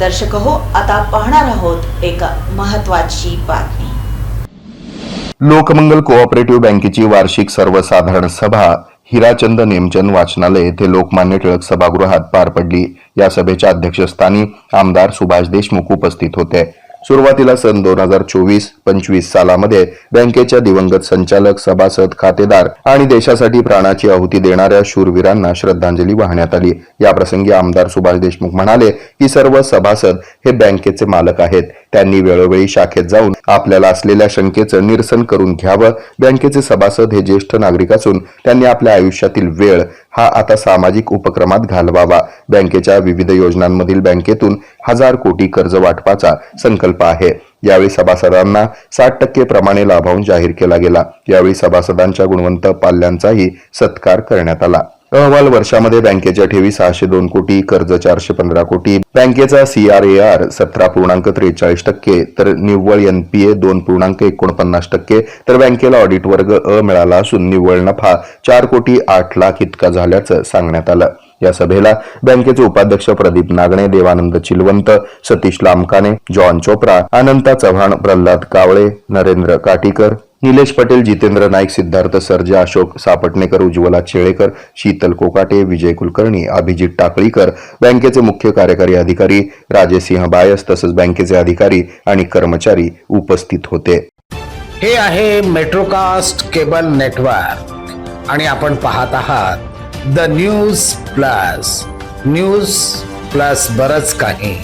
दर्शक हो आता पाहणार आहोत एक महत्वाची बातमी. लोकमंगल कोऑपरेटिव्ह बँकेची वार्षिक सर्वसाधारण सभा हिराचंद नेमचंद वाचनालय येथे लोकमान्य टिळक सभागृहात पार पडली. या सभेच्या अध्यक्षस्थानी आमदार सुभाष देशमुख उपस्थित होते. सुरुवातीला सन दोन हजार चोवीस पंचवीस सालामध्ये बँकेच्या दिवंगत संचालक सभासद खातेदार आणि देशासाठी प्राणाची आहुती देणाऱ्या शूरवीरांना श्रद्धांजली वाहण्यात आली. याप्रसंगी आमदार सुभाष देशमुख म्हणाले की सर्व सभासद हे बँकेचे मालक आहेत. त्यांनी वेळोवेळी शाखेत जाऊन आपल्याला असलेल्या शंकेचं निरसन करून घ्यावं. बँकेचे सभासद हे ज्येष्ठ नागरिक असून त्यांनी आपल्या आयुष्यातील वेळ हा आता सामाजिक उपक्रमात घालवावा. बँकेच्या विविध योजनांमधील बँकेतून हजार कोटी कर्ज वाटपाचा संकल्प आहे. यावेळी सभासदांना साठ टक्के प्रमाणे लाभांश जाहीर केला गेला. यावेळी सभासदांच्या गुणवंत पाल्यांचाही सत्कार करण्यात आला. अहवाल वर्षामध्ये बँकेच्या ठेवी सहाशे दोन कोटी कर्ज चारशे पंधरा कोटी. बँकेचा सीआरएआर सतरा पूर्णांक त्रेचाळीस टक्के तर निव्वळ एनपीए दोन पूर्णांक एकोणपन्नास टक्के तर बँकेला ऑडिट वर्ग अ मिळाला असून निव्वळ नफा चार कोटी आठ लाख इतका झाल्याचं सांगण्यात आलं. या सभेला बँकेचे उपाध्यक्ष प्रदीप नागणे देवानंद चिलवंत सतीश लामकाने जॉन चोप्रा अनंता चव्हाण प्रल्हाद कावळे नरेंद्र काटीकर निलेश पटेल जितेंद्र नाईक सिद्धार्थ सर्जा अशोक सापटणेकर उज्ज्वला चेळेकर शीतल कोकाटे विजय कुलकर्णी अभिजित टाकळीकर बँकेचे मुख्य कार्यकारी अधिकारी राजेसिंह बायस तसंच बँकेचे अधिकारी आणि कर्मचारी उपस्थित होते. हे आहे मेट्रोकास्ट केबल नेटवर्क आणि आपण पाहत आहात the news plus. News plus बरच काही.